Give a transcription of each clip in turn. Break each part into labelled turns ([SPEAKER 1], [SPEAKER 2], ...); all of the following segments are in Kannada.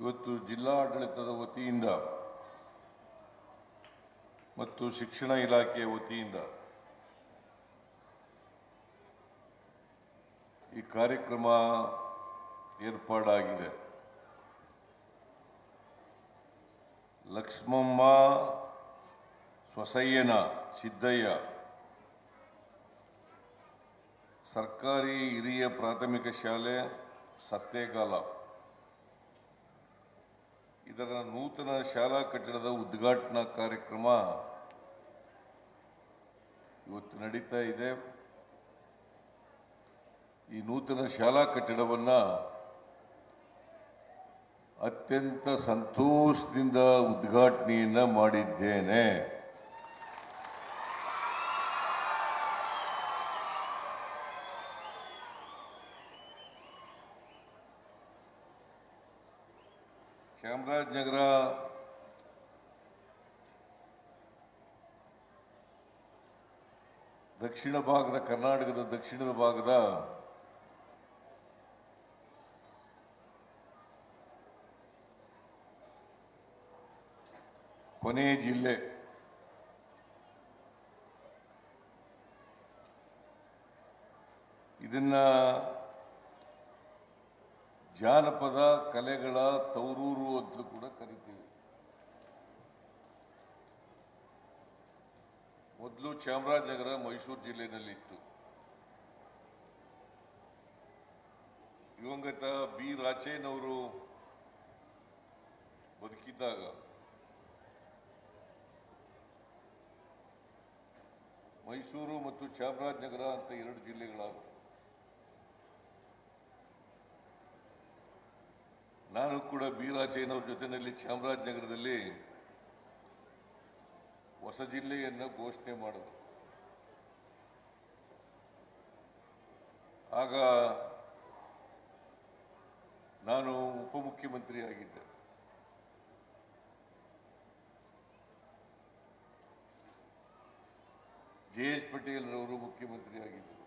[SPEAKER 1] ಇವತ್ತು ಜಿಲ್ಲಾಡಳಿತದ ವತಿಯಿಂದ ಮತ್ತು ಶಿಕ್ಷಣ ಇಲಾಖೆಯ ವತಿಯಿಂದ ಈ ಕಾರ್ಯಕ್ರಮ ಏರ್ಪಾಡಾಗಿದೆ. ಲಕ್ಷ್ಮಮ್ಮ ಸ್ವಸಯ್ಯನ ಸಿದ್ದಯ್ಯ, ಸರ್ಕಾರಿ ಹಿರಿಯ ಪ್ರಾಥಮಿಕ ಶಾಲೆ ಸತ್ತೇಗಾಲ ಇದರ ನೂತನ ಶಾಲಾ ಕಟ್ಟಡದ ಉದ್ಘಾಟನಾ ಕಾರ್ಯಕ್ರಮ ಇವತ್ತು ನಡೀತಾ ಇದೆ. ಈ ನೂತನ ಶಾಲಾ ಕಟ್ಟಡವನ್ನು ಅತ್ಯಂತ ಸಂತೋಷದಿಂದ ಉದ್ಘಾಟನೆಯನ್ನ ಮಾಡಿದ್ದೇನೆ. ಚಾಮರಾಜನಗರ ದಕ್ಷಿಣ ಭಾಗದ ಕರ್ನಾಟಕದ ದಕ್ಷಿಣದ ಭಾಗದ ಕೊನೆ ಜಿಲ್ಲೆ ಇದನ್ನ ಜಾನಪದ ಕಲೆಗಳ ತೌರೂರು ಅಂತಲೂ ಕೂಡ ಕರಿತೀವಿ. ಮೊದಲು ಚಾಮರಾಜನಗರ ಮೈಸೂರು ಜಿಲ್ಲೆಯಲ್ಲಿತ್ತು ದಿವಂಗತ ಬಿ ರಾಚೇನವರು ಬದುಕಿದ್ದಾಗ ಮೈಸೂರು ಮತ್ತು ಚಾಮರಾಜನಗರ ಅಂತ ಎರಡು ಜಿಲ್ಲೆಗಳಾದವು ನಾನು ಕೂಡ ಬೀರಾಚಯ್ಯನವ್ರ ಜೊತೆಯಲ್ಲಿ ಚಾಮರಾಜನಗರದಲ್ಲಿ ಹೊಸ ಜಿಲ್ಲೆಯನ್ನು ಘೋಷಣೆ ಮಾಡಿದ್ರು ಆಗ ನಾನು ಉಪಮುಖ್ಯಮಂತ್ರಿ ಆಗಿದ್ದೆ ಜೆ ಎಚ್ ಪಟೇಲ್ ರವರು ಮುಖ್ಯಮಂತ್ರಿ ಆಗಿದ್ದರು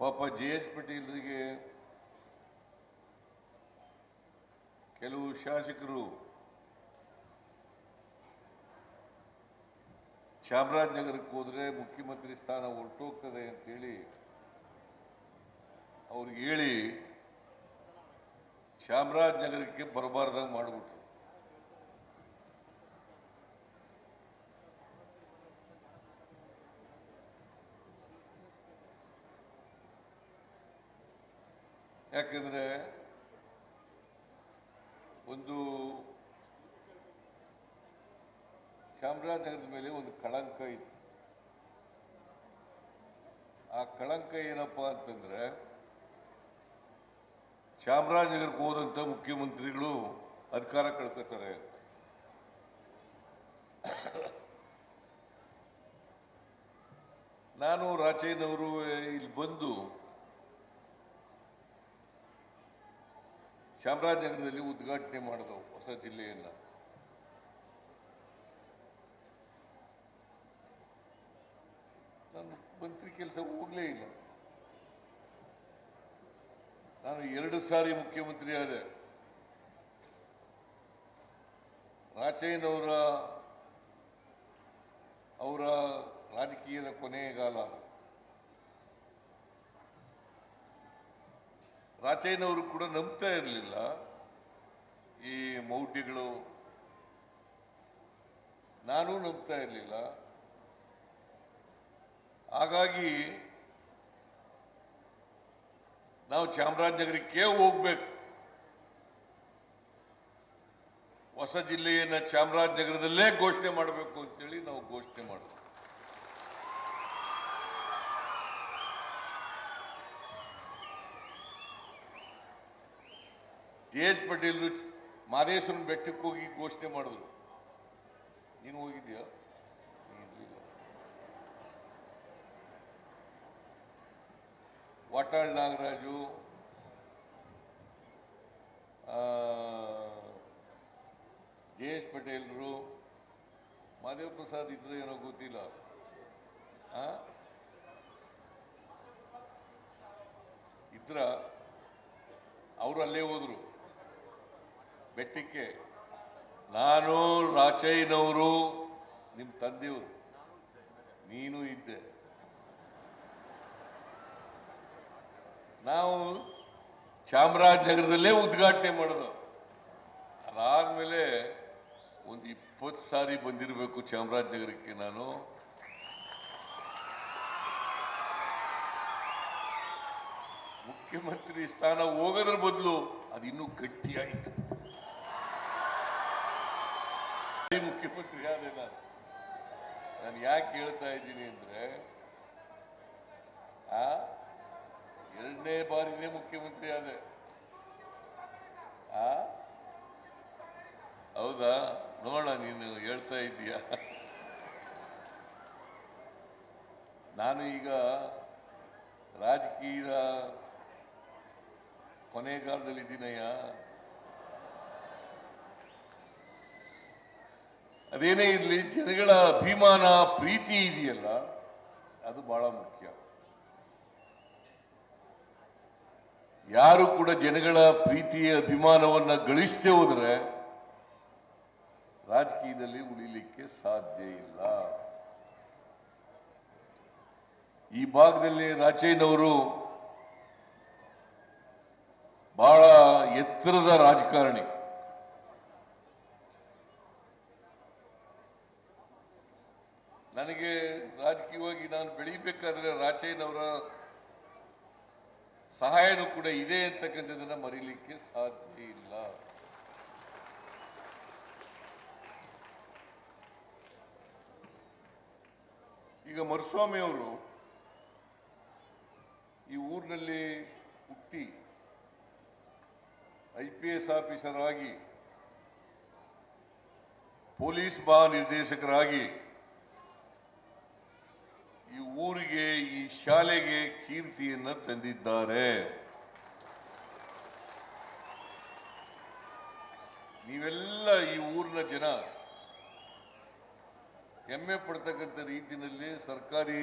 [SPEAKER 1] ಪಾಪ ಜೆ ಎಚ್ ಪಟೇಲ್ರಿಗೆ ಕೆಲವು ಶಾಸಕರು ಚಾಮರಾಜನಗರಕ್ಕೆ ಹೋದ್ರೆ ಮುಖ್ಯಮಂತ್ರಿ ಸ್ಥಾನ ಹೊರಟೋಗ್ತದೆ ಅಂತೇಳಿ ಅವ್ರಿಗೆ ಹೇಳಿ ಚಾಮರಾಜನಗರಕ್ಕೆ ಬರಬಾರ್ದಂಗೆ ಮಾಡಿಬಿಟ್ರು. ಯಾಕೆಂದ್ರೆ ಒಂದು ಚಾಮರಾಜನಗರದ ಮೇಲೆ ಒಂದು ಕಳಂಕ ಇತ್ತು. ಆ ಕಳಂಕ ಏನಪ್ಪ ಅಂತಂದ್ರೆ ಚಾಮರಾಜನಗರಕ್ಕೆ ಹೋದಂತ ಮುಖ್ಯಮಂತ್ರಿಗಳು ಅಧಿಕಾರ ಕಳ್ಕೊತಾರೆ ನಾನು ರಾಜೇನವರು ಇಲ್ಲಿ ಬಂದು ಚಾಮರಾಜನಗರದಲ್ಲಿ ಉದ್ಘಾಟನೆ ಮಾಡಿದವು ಹೊಸ ಜಿಲ್ಲೆಯನ್ನ. ನಾನು ಮಂತ್ರಿ ಕೆಲಸ ಹೋಗ್ಲೇ ಇಲ್ಲ. ನಾನು ಎರಡು ಸಾರಿ ಮುಖ್ಯಮಂತ್ರಿ ಆದೆ. ರಾಜಯ್ಯನವರ ಅವರ ರಾಜಕೀಯದ ಕೊನೆಗಾಲ ರಾಚಯ್ಯನವರು ಕೂಡ ನಂಬ್ತಾ ಇರಲಿಲ್ಲ. ಈ ಮೌಢ್ಯಗಳು ನಾನು ನಂಬ್ತಾ ಇರಲಿಲ್ಲ. ಹಾಗಾಗಿ ನಾವು ಚಾಮರಾಜನಗರಕ್ಕೆ ಹೋಗ್ಬೇಕು. ಹೊಸ ಜಿಲ್ಲೆಯನ್ನು ಚಾಮರಾಜನಗರದಲ್ಲೇ ಘೋಷಣೆ ಮಾಡಬೇಕು ಅಂತೇಳಿ ನಾವು ಘೋಷಣೆ ಮಾಡಿದ್ವಿ ಜೆ ಎಚ್ ಪಟೇಲ್ರು ಮಾದೇಶ್ವರನ ಬೆಟ್ಟಕ್ಕೆ ಹೋಗಿ ಘೋಷಣೆ ಮಾಡಿದ್ರು. ನೀನು ಹೋಗಿದ್ಯಾ ವಾಟಾಳ್ ನಾಗರಾಜು ಜೆ ಎಸ್ ಪಟೇಲ್ರು, ಮಾದೇವ್ ಪ್ರಸಾದ್ ಇದ್ರೆ ಏನೋ ಗೊತ್ತಿಲ್ಲ? ಇದ್ರ, ಅವರು ಅಲ್ಲೇ ಹೋದ್ರು. ಬೆಟ್ಟಕ್ಕೆ ನಾನು ರಾಚಯ್ಯನವರು ನಿಮ್ಮ ತಂದೆಯವರು. ನೀನು ಇದ್ದೆ. ನಾವು ಚಾಮರಾಜನಗರದಲ್ಲೇ ಉದ್ಘಾಟನೆ ಮಾಡೋದು. ಅದಾದಮೇಲೆ ಒಂದು ಇಪ್ಪತ್ತು ಸಾರಿ ಬಂದಿರಬೇಕು ಚಾಮರಾಜನಗರಕ್ಕೆ ನಾನು. ಮುಖ್ಯಮಂತ್ರಿ ಸ್ಥಾನ ಹೋಗೋದ್ರ ಬದಲು ಅದು ಇನ್ನೂ ಗಟ್ಟಿಯಾಯಿತು. ಮುಖ್ಯಮಂತ್ರಿ ಆದೆ ನಾನು ನಾನು ಯಾಕೆ ಹೇಳ್ತಾ ಇದ್ದೀನಿ ಅಂದ್ರೆ, ಆ, ಎರಡನೇ ಬಾರಿನೇ ಮುಖ್ಯಮಂತ್ರಿ ಆದೆ. ಆ, ಹೌದಾ? ನೋಡೋಣ, ನೀನು ಹೇಳ್ತಾ ಇದ್ದೀಯ? ನಾನು ಈಗ ರಾಜಕೀಯದ ಕೊನೆಗಾಲದಲ್ಲಿ ಇದ್ದೀನಯ್ಯ ಅದೇನೇ ಇರಲಿ, ಜನಗಳ ಅಭಿಮಾನ, ಪ್ರೀತಿ ಇದೆಯಲ್ಲ, ಅದು ಬಹಳ ಮುಖ್ಯ. ಯಾರು ಕೂಡ ಜನಗಳ ಪ್ರೀತಿಯ ಅಭಿಮಾನವನ್ನ ಗಳಿಸದೆ ಹೋದರೆ ರಾಜಕೀಯದಲ್ಲಿ ಉಳಿಲಿಕ್ಕೆ ಸಾಧ್ಯ ಇಲ್ಲ. ಈ ಭಾಗದಲ್ಲಿ ರಾಚಯ್ಯನವರು ಬಹಳ ಎತ್ತರದ ರಾಜಕಾರಣಿ. ನನಗೆ ರಾಜಕೀಯವಾಗಿ ನಾನು ಬೆಳೀಬೇಕಾದ್ರೆ ರಾಜಯ್ಯನವರ ಸಹಾಯನೂ ಕೂಡ ಇದೆ ಅಂತಕ್ಕಂಥದ್ದನ್ನ ಮರೀಲಿಕ್ಕೆ ಸಾಧ್ಯ ಇಲ್ಲ. ಈಗ ಮರುಸ್ವಾಮಿ ಅವರು ಈ ಊರಿನಲ್ಲಿ ಹುಟ್ಟಿ ಐ ಪಿ ಎಸ್ ಆಫೀಸರ್ ಆಗಿ, ಪೊಲೀಸ್ ಮಹಾನಿರ್ದೇಶಕರಾಗಿ, ಈ ಊರಿಗೆ, ಈ ಶಾಲೆಗೆ ಕೀರ್ತಿಯನ್ನು ತಂದಿದ್ದಾರೆ. ನೀವೆಲ್ಲ ಈ ಊರಿನ ಜನ, ಹೆಮ್ಮೆ ಪಡ್ತಕ್ಕಂಥ ರೀತಿಯಲ್ಲಿ ಸರ್ಕಾರಿ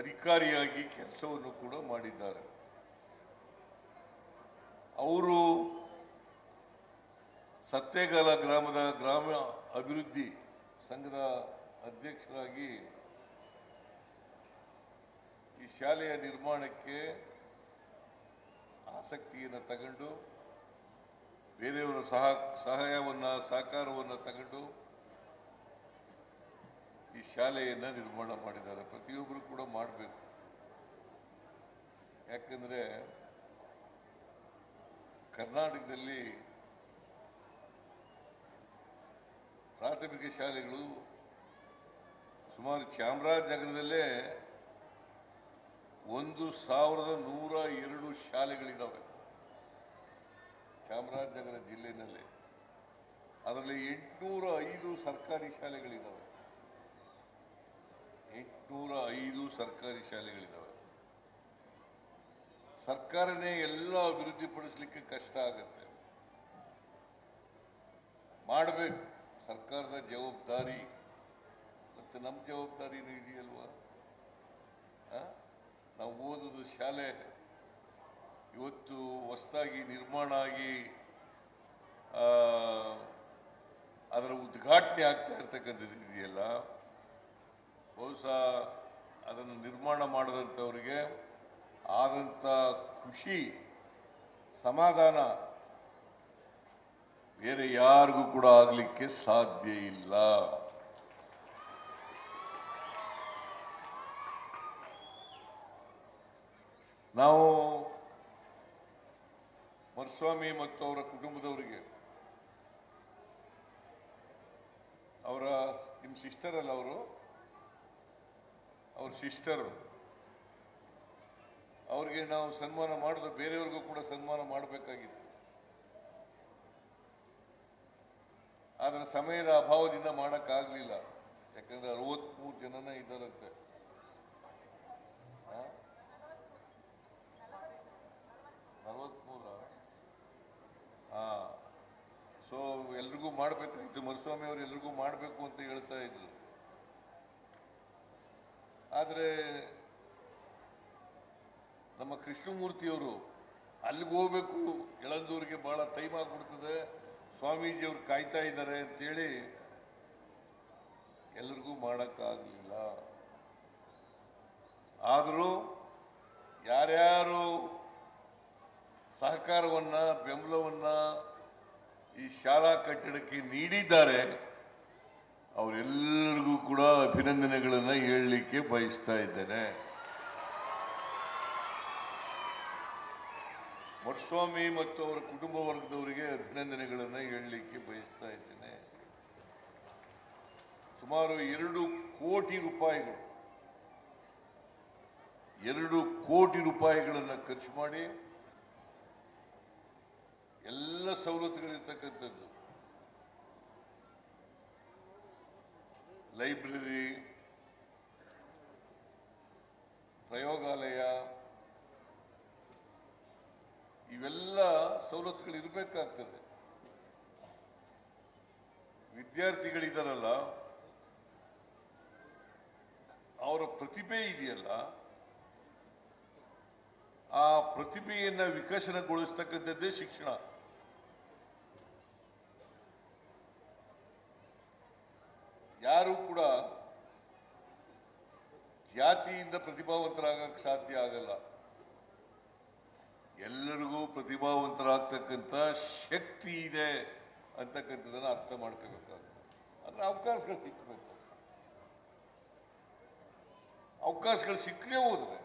[SPEAKER 1] ಅಧಿಕಾರಿಯಾಗಿ ಕೆಲಸವನ್ನು ಕೂಡ ಮಾಡಿದ್ದಾರೆ. ಅವರು ಸತ್ತೇಗಾಲ ಗ್ರಾಮದ ಗ್ರಾಮ ಅಭಿವೃದ್ಧಿ ಸಂಘದ ಅಧ್ಯಕ್ಷರಾಗಿ ಈ ಶಾಲೆಯ ನಿರ್ಮಾಣಕ್ಕೆ ಆಸಕ್ತಿಯನ್ನು ತಗೊಂಡು, ಬೇರೆಯವರ ಸಹ, ಸಹಾಯವನ್ನು, ಸಹಕಾರವನ್ನು ತಗೊಂಡು ಈ ಶಾಲೆಯನ್ನು ನಿರ್ಮಾಣ ಮಾಡಿದ್ದಾರೆ. ಪ್ರತಿಯೊಬ್ಬರು ಕೂಡ ಮಾಡಬೇಕು. ಯಾಕಂದ್ರೆ ಕರ್ನಾಟಕದಲ್ಲಿ ಪ್ರಾಥಮಿಕ ಶಾಲೆಗಳು ಸುಮಾರು ಚಾಮರಾಜನಗರದಲ್ಲೇ ಒಂದು ಸಾವಿರದ ನೂರ ಎರಡು ಶಾಲೆಗಳಿದ್ದಾವೆ ಚಾಮರಾಜನಗರ ಜಿಲ್ಲೆಯಲ್ಲಿ ಅದರಲ್ಲಿ ಎಂಟುನೂರ ಐದು ಸರ್ಕಾರಿ ಶಾಲೆಗಳಿದ್ದಾವೆ ಎಂಟುನೂರ ಐದು ಸರ್ಕಾರಿ ಶಾಲೆಗಳಿದ್ದಾವೆ ಸರ್ಕಾರನೇ ಎಲ್ಲ ಅಭಿವೃದ್ಧಿಪಡಿಸ್ಲಿಕ್ಕೆ ಕಷ್ಟ ಆಗುತ್ತೆ. ಮಾಡಬೇಕು. ಸರ್ಕಾರದ ಜವಾಬ್ದಾರಿ. ಮತ್ತೆ ನಮ್ಮ ಜವಾಬ್ದಾರಿನೂ ಇದೆಯಲ್ವಾ? ನಾವು ಓದೋದು ಶಾಲೆ. ಇವತ್ತು ಹೊಸದಾಗಿ ನಿರ್ಮಾಣ ಆಗಿ ಅದರ ಉದ್ಘಾಟನೆ ಆಗ್ತಾ ಇರ್ತಕ್ಕಂಥದ್ದು ಇದೆಯಲ್ಲ? ಬಹುಶಃ ಅದನ್ನು ನಿರ್ಮಾಣ ಮಾಡಿದಂಥವ್ರಿಗೆ ಆದಂಥ ಖುಷಿ, ಸಮಾಧಾನ. ಬೇರೆ ಯಾರಿಗೂ ಕೂಡ ಆಗಲಿಕ್ಕೆ ಸಾಧ್ಯ ಇಲ್ಲ. ನಾವು ಮರುಸ್ವಾಮಿ ಮತ್ತು ಅವರ ಕುಟುಂಬದವರಿಗೆ, ಅವರ, ನಿಮ್ಮ ಸಿಸ್ಟರ್ ಅಲ್ಲ ಅವರು, ಅವ್ರ ಸಿಸ್ಟರ್ ಅವ್ರಿಗೆ ನಾವು ಸನ್ಮಾನ ಮಾಡಿದ್ರೆ ಬೇರೆಯವ್ರಿಗೂ ಕೂಡ ಸನ್ಮಾನ ಮಾಡಬೇಕಾಗಿತ್ತು. ಆದರೆ ಸಮಯದ ಅಭಾವದಿಂದ ಮಾಡೋಕ್ಕಾಗಲಿಲ್ಲ. ಯಾಕಂದ್ರೆ ಅರವತ್ಮೂರು ಜನನ ಇದ್ದಾರಂತೆ ಆ? ನಲವತ್ಮೂರ ಹಾ ಸೊ ಎಲ್ರಿಗೂ ಮಾಡಬೇಕಾಗಿತ್ತು ಮರುಸ್ವಾಮಿ ಅವರು ಎಲ್ರಿಗೂ ಮಾಡಬೇಕು ಅಂತ ಹೇಳ್ತಾ ಇದ್ರು. ಆದರೆ ನಮ್ಮ ಕೃಷ್ಣಮೂರ್ತಿಯವರು ಅಲ್ಲಿಗೆ ಹೋಗ್ಬೇಕು. ಎಳಂದೂರಿಗೆ ಬಹಳ ಟೈಮ್ ಆಗ್ಬಿಡ್ತದೆ. ಸ್ವಾಮೀಜಿ ಅವ್ರು ಕಾಯ್ತಾ ಇದ್ದಾರೆ ಅಂತೇಳಿ ಎಲ್ರಿಗೂ ಮಾಡೋಕ್ಕಾಗಲಿಲ್ಲ. ಆದರೂ ಯಾರ್ಯಾರು ಸಹಕಾರವನ್ನ, ಬೆಂಬಲವನ್ನ ಈ ಶಾಲಾ ಕಟ್ಟಡಕ್ಕೆ ನೀಡಿದ್ದಾರೆ, ಅವರೆಲ್ಲರಿಗೂ ಕೂಡ ಅಭಿನಂದನೆಗಳನ್ನು ಹೇಳಲಿಕ್ಕೆ ಬಯಸ್ತಾ ಇದ್ದೇನೆ. ಮರುಸ್ವಾಮಿ ಮತ್ತು ಅವರ ಕುಟುಂಬ ವರ್ಗದವರಿಗೆ ಅಭಿನಂದನೆಗಳನ್ನು ಹೇಳಲಿಕ್ಕೆ ಬಯಸ್ತಾ ಇದ್ದೇನೆ. ಸುಮಾರು ಎರಡು ಕೋಟಿ ರೂಪಾಯಿಗಳು, ಎರಡು ಕೋಟಿ ರೂಪಾಯಿಗಳನ್ನು ಖರ್ಚು ಮಾಡಿ ಎಲ್ಲ ಸವಲತ್ತುಗಳಿರ್ತಕ್ಕಂಥದ್ದು. ಲೈಬ್ರರಿ, ಪ್ರಯೋಗಾಲಯ ಇವೆಲ್ಲ ಸವಲತ್ತುಗಳು ಇರಬೇಕಾಗ್ತದೆ. ವಿದ್ಯಾರ್ಥಿಗಳಿದಾರಲ್ಲ, ಅವರ ಪ್ರತಿಭೆ ಇದೆಯಲ್ಲ, ಆ ಪ್ರತಿಭೆಯನ್ನ ವಿಕಸನಗೊಳಿಸ್ತಕ್ಕಂಥದ್ದೇ ಶಿಕ್ಷಣ. ಯಾರು ಕೂಡ ಜಾತಿಯಿಂದ ಪ್ರತಿಭಾವಂತರಾಗಕ್ಕೆ ಸಾಧ್ಯ ಆಗಲ್ಲ. ಎಲ್ಲರಿಗೂ ಪ್ರತಿಭಾವಂತರಾಗ್ತಕ್ಕಂಥ ಶಕ್ತಿ ಇದೆ ಅಂತಕ್ಕಂಥದ್ದನ್ನು ಅರ್ಥ ಮಾಡ್ಕೋಬೇಕಾಗುತ್ತೆ. ಅಂದರೆ ಅವಕಾಶಗಳು ಸಿಕ್ಕಬೇಕು ಅವಕಾಶಗಳು ಸಿಕ್ಕಲೇ ಹೋದ್ರೆ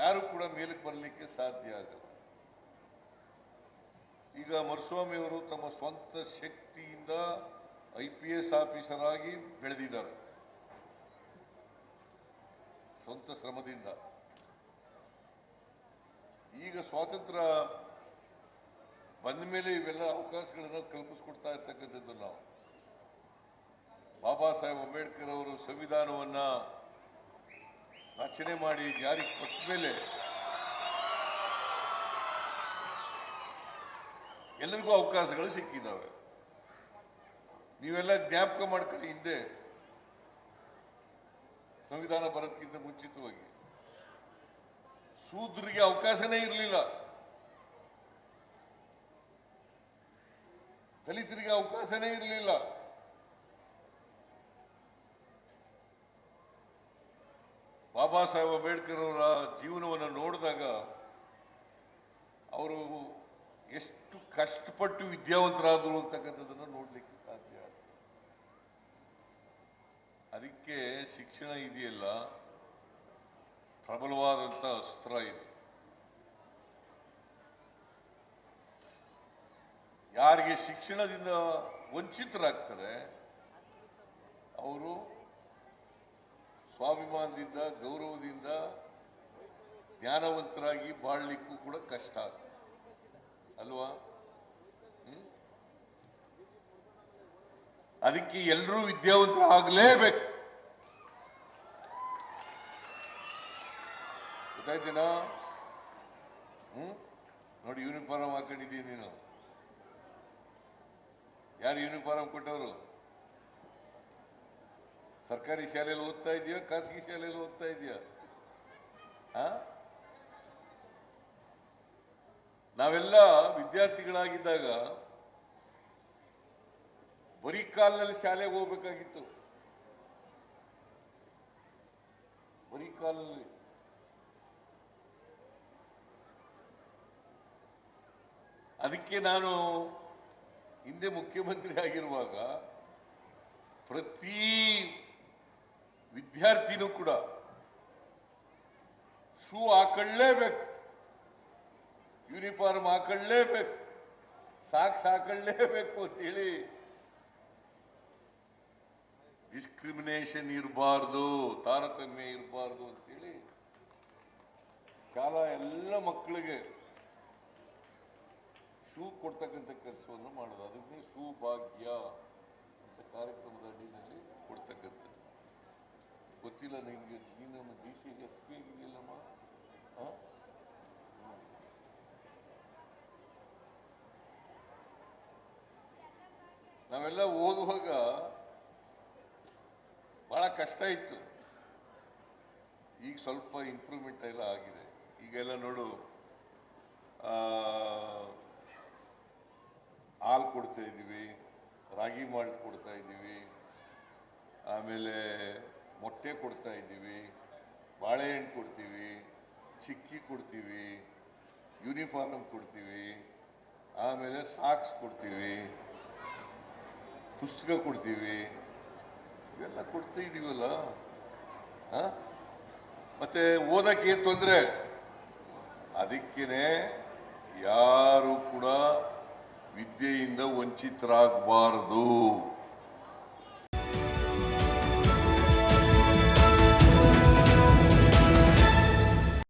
[SPEAKER 1] ಯಾರು ಕೂಡ ಮೇಲಕ್ಕೆ ಬರಲಿಕ್ಕೆ ಸಾಧ್ಯ ಆಗಲ್ಲ. ಈಗ ಮರುಸ್ವಾಮಿಯವರು ತಮ್ಮ ಸ್ವಂತ ಶಕ್ತಿಯಿಂದ ಐ ಪಿ ಎಸ್ ಆಫೀಸರ್ ಆಗಿ ಬೆಳೆದಿದ್ದಾರೆ. ಸ್ವಂತ ಶ್ರಮದಿಂದ. ಈಗ ಸ್ವಾತಂತ್ರ್ಯ ಬಂದ ಮೇಲೆ ಇವೆಲ್ಲ ಅವಕಾಶಗಳನ್ನು ಕಲ್ಪಿಸ್ಕೊಡ್ತಾ ಇರ್ತಕ್ಕಂಥದ್ದು ನಾವು. ಬಾಬಾ ಸಾಹೇಬ್ ಅಂಬೇಡ್ಕರ್ ಅವರು ಸಂವಿಧಾನವನ್ನ ರಚನೆ ಮಾಡಿ ಜಾರಿಗೆ ಕೊಟ್ಟ ಮೇಲೆ ಎಲ್ಲರಿಗೂ ಅವಕಾಶಗಳು ಸಿಕ್ಕಿದ್ದಾವೆ ನೀವೆಲ್ಲ ಜ್ಞಾಪಕ ಮಾಡ್ಕೊಳ್ಳಿ ಹಿಂದೆ. ಸಂವಿಧಾನ ಬರೋದಕ್ಕಿಂತ ಮುಂಚಿತವಾಗಿ. ಶೂದ್ರಿಗೆ ಅವಕಾಶನೇ ಇರಲಿಲ್ಲ. ದಲಿತರಿಗೆ ಅವಕಾಶನೇ ಇರಲಿಲ್ಲ. ಬಾಬಾ ಸಾಹೇಬ್ ಅಂಬೇಡ್ಕರ್ ಅವರ ಜೀವನವನ್ನು ನೋಡಿದಾಗ ಅವರು ಎಷ್ಟು ಕಷ್ಟಪಟ್ಟು ವಿದ್ಯಾವಂತರಾದರು ಅಂತಕ್ಕಂಥದ್ದನ್ನು ನೋಡ್ಲಿಕ್ಕೆ ಸಾಧ್ಯ. ಅದಕ್ಕೆ ಶಿಕ್ಷಣ ಇದೆಯಲ್ಲ. ಪ್ರಬಲವಾದಂಥ ಅಸ್ತ್ರ ಇದು. ಯಾರಿಗೆ ಶಿಕ್ಷಣದಿಂದ ವಂಚಿತರಾಗ್ತಾರೆ, ಅವರು ಸ್ವಾಭಿಮಾನದಿಂದ, ಗೌರವದಿಂದ ಜ್ಞಾನವಂತರಾಗಿ ಬಾಳಲಿಕ್ಕೂ ಕೂಡ ಕಷ್ಟ ಆಗ್ತದೆ. ಅಲ್ವಾ? ಅದಕ್ಕೆ ಎಲ್ಲರೂ ವಿದ್ಯಾವಂತರು ಆಗಲೇಬೇಕು ಗೊತ್ತಾಯ್ತೇನಾ? ಹ್ಮ್? ನೋಡಿ ಯೂನಿಫಾರ್ಮ್ ಹಾಕೊಂಡಿದ್ದೀನಿ ನೀನು. ಯಾರು ಯೂನಿಫಾರ್ಮ್ ಕೊಟ್ಟವರು? ಸರ್ಕಾರಿ ಶಾಲೆಯಲ್ಲಿ ಓದ್ತಾ ಇದೆಯಾ ಖಾಸಗಿ ಶಾಲೆಯಲ್ಲಿ ಓದ್ತಾ ಇದೆಯಾ ಆ? ನಾವೆಲ್ಲ ವಿದ್ಯಾರ್ಥಿಗಳಾಗಿದ್ದಾಗ ಬರೀ ಕಾಲಿನಲ್ಲಿ ಶಾಲೆಗೆ ಹೋಗ್ಬೇಕಾಗಿತ್ತು. ಬರೀ ಕಾಲಲ್ಲಿ ಅದಕ್ಕೆ ನಾನು ಹಿಂದೆ ಮುಖ್ಯಮಂತ್ರಿ ಆಗಿರುವಾಗ ಪ್ರತಿ ವಿದ್ಯಾರ್ಥಿನೂ ಕೂಡ ಶೂ ಹಾಕೊಳ್ಳೇಬೇಕು, ಯೂನಿಫಾರ್ಮ್ ಹಾಕೊಳ್ಳೇಬೇಕು, ಸಾಕ್ಸ್ ಹಾಕೊಳ್ಳೇಬೇಕು ಅಂತೇಳಿ ಡಿಸ್ಕ್ರಿಮಿನೇಷನ್ ಇರಬಾರ್ದು, ತಾರತಮ್ಯ ಇರಬಾರ್ದು ಅಂತೇಳಿ ಶಾಲಾ ಎಲ್ಲ ಮಕ್ಕಳಿಗೆ ಶೂ ಕೊಡ್ತಕ್ಕಂಥ ಕೆಲಸವನ್ನು ಮಾಡೋದು. ಅದನ್ನೇ ಶೂ ಭಾಗ್ಯ ಅಂತ ಕಾರ್ಯಕ್ರಮದ ಅಡಿನಲ್ಲಿ ಕೊಡ್ತಕ್ಕಂಥದ್ದು. ಗೊತ್ತಿಲ್ಲ ನಿಮಗೆ ನೀನು ಡಿ ಸಿ ಎಸ್ ಪಿ ಆಗಿದೆಯಲ್ಲಮ್ಮ? ನಾವೆಲ್ಲ ಓದುವಾಗ ಬಹಳ ಕಷ್ಟ ಇತ್ತು. ಈಗ ಸ್ವಲ್ಪ ಇಂಪ್ರೂವ್ಮೆಂಟ್ ಎಲ್ಲ ಆಗಿದೆ. ಈಗೆಲ್ಲ ನೋಡು ಆ, ಹಾಲು ಕೊಡ್ತಾ ಇದ್ದೀವಿ, ರಾಗಿ ಮಾಲ್ಟ್ ಕೊಡ್ತಾ ಇದ್ದೀವಿ, ಆಮೇಲೆ ಮೊಟ್ಟೆ ಕೊಡ್ತಾ ಇದ್ದೀವಿ, ಬಾಳೆಹಣ್ಣು ಕೊಡ್ತೀವಿ, ಚಿಕ್ಕಿ ಕೊಡ್ತೀವಿ, ಯೂನಿಫಾರ್ಮ್ ಕೊಡ್ತೀವಿ, ಆಮೇಲೆ ಸಾಕ್ಸ್ ಕೊಡ್ತೀವಿ, ಪುಸ್ತಕ ಕೊಡ್ತೀವಿ, ಇವೆಲ್ಲ ಕೊಡ್ತಾ ಇದ್ದೀವಲ್ಲ? ಮತ್ತೆ ಓದಕ್ಕೆ ಏನು ತೊಂದರೆ ಅದಕ್ಕೇನೆ ಯಾರು ಕೂಡ ವಿದ್ಯೆಯಿಂದ ವಂಚಿತರಾಗಬಾರದು